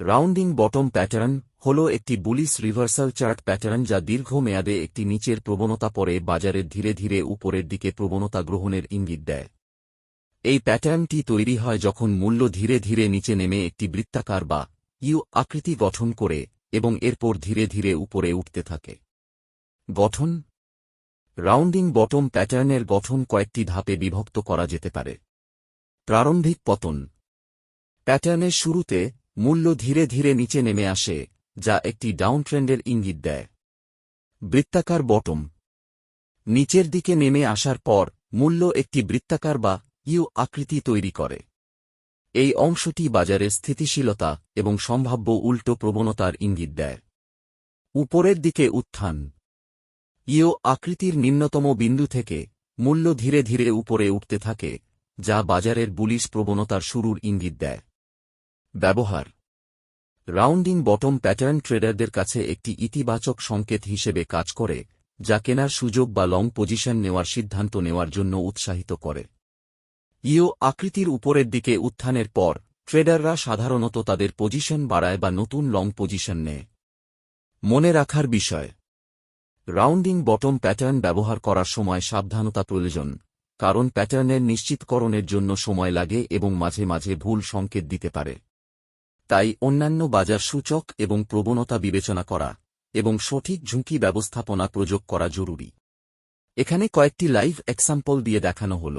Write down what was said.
Rounding bottom pattern হল একটি bullish reversal chart pattern যা দীর্ঘ মেয়াদে একটি নিচের প্রবণতা পরে বাজারের ধীরে ধীরে উপরের দিকে প্রবণতা গ্রহণের ইঙ্গিত দেয়। এই প্যাটার্নটি তৈরি হয় যখন মূল্য ধীরে ধীরে নিচে নেমে একটি বৃত্তাকার বা ইউ আকৃতি গঠন করে এবং এরপর ধীরে ধীরে উপরে উঠতে থাকে। গঠন রাউন্ডিং বটম প্যাটার্নের গঠন কয়েকটি ধাপে বিভক্ত করা যেতে পারে। প্রারম্ভিক পতন প্যাটার্নের শুরুতে মূল্য ধীরে ধীরে নিচে নেমে আসে, যা একটি ডাউনট্রেন্ডের ইঙ্গিত দেয়। বৃত্তাকার বটম। নিচের দিকে নেমে আসার পর, মূল্য একটি বৃত্তাকার বা ইউ আকৃতি তৈরি করে। এই অংশটি বাজারের স্থিতিশীলতা এবং সম্ভাব্য উল্টো প্রবণতার ইঙ্গিত দেয়। উপরের দিকে উত্থান। ইও আকৃতির নিম্নতম বিন্দু থেকে মূল্য ধীরে ধীরে উপরে উঠতে থাকে, যা বাজারের বুলিশ প্রবণতার শুরুর ইঙ্গিত দেয়। ব্যবহার। রাউন্ডিং বটম প্যাটার্ন ট্রেডারদের কাছে একটি ইতিবাচক সংকেত হিসেবে কাজ করে, যা কেনার সুযোগ বা লং পজিশন নেওয়ার সিদ্ধান্ত নেওয়ার জন্য উৎসাহিত করে। ইও আকৃতির উপরের দিকে উত্থানের পর, ট্রেডাররা সাধারণত তাদের পজিশন বাড়ায় বা নতুন লং পজিশন নেয়। মনে রাখার বিষয়, রাউন্ডিং বটম প্যাটার্ন ব্যবহার করার সময় সাবধানতা প্রয়োজন, কারণ প্যাটার্নের নিশ্চিতকরণের জন্য সময় লাগে এবং মাঝে মাঝে ভুল সংকেত দিতে পারে। তাই অন্যান্য বাজার সূচক এবং প্রবণতা বিবেচনা করা এবং সঠিক ঝুঁকি ব্যবস্থাপনা প্রযোগ করা জরুরি। এখানে কয়েকটি লাইভ এক্সাম্পল দিয়ে দেখানো হল।